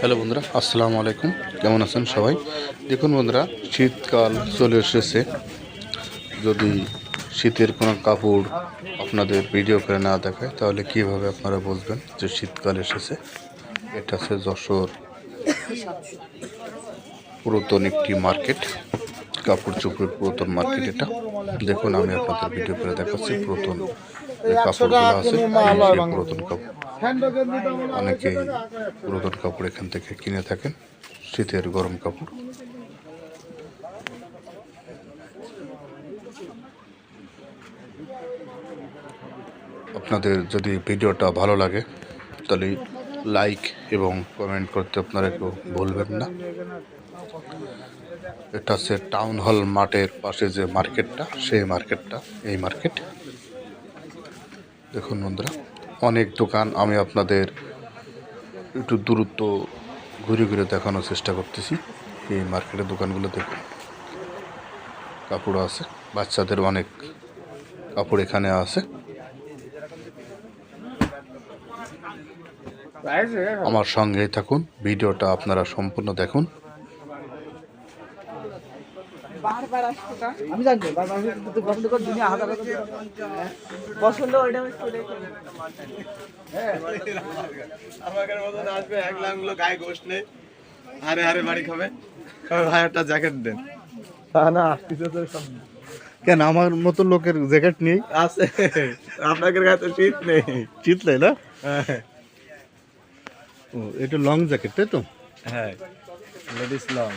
Hello বন্ধুরা, আসসালামু আলাইকুম। কেমন আছেন সবাই? দেখুন বন্ধুরা, শীতকাল চলে এসেছে। যদি শীতের কোনো কাপড় আপনাদের ভিডিও করে না দেখায়, তাহলে কীভাবে আপনারা বুঝবেন যে শীতকাল এসেছে? এটা হচ্ছে যশোর পুরাতন একটি মার্কেট, কাপড় চোপড়ের পুরাতন মার্কেট এটা। দেখুন, আমি আপনাদের ভিডিও করে দেখাচ্ছি পুরাতন কাপড়গুলো আছে পুরাতন কাপড়। অনেকে পুরাতন কাপড় এখান থেকে কিনে থাকেন, শীতের গরম কাপড়। আপনাদের যদি ভিডিওটা ভালো লাগে, তাহলে লাইক এবং কমেন্ট করতে আপনারা একটু ভুলবেন না। এটা হচ্ছে টাউন হল মাঠের পাশে যে মার্কেটটা সেই মার্কেটটা এই মার্কেট দেখুন বন্ধুরা। অনেক দোকান আমি আপনাদের একটু দূরত্ব ঘুরে ঘুরে দেখানোর চেষ্টা করতেছি। এই মার্কেটের দোকানগুলো দেখুন। কাপড় আছে বাচ্চাদের অনেক কাপড় এখানে আছে। আমার সঙ্গেই থাকুন ভিডিওটা আপনারা সম্পূর্ণ দেখুন। আমি জানি বারবার আসতো কিন্তু গরম দুনিয়া হাজার হাজার পছন্দ ওইটা আমি চলে আমাদের মতন আসবে এক লাখ গায়ে গোষ্ঠ নেই। হারে হারে বাড়ি খাবে। ভাই একটা জ্যাকেট দেন। তা না আসতেছে তো সব। কেন আমার মতো লোকের জ্যাকেট নেই? আছে। আপনাদের গায়ে তো শীত নেই। না? হ্যাঁ। ও এটা লং জ্যাকেট তাই তো? হ্যাঁ লেডিস লং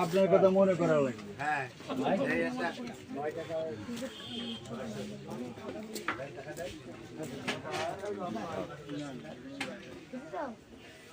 আপনার কথা মনে করা লাগবে হ্যাঁ। টাকা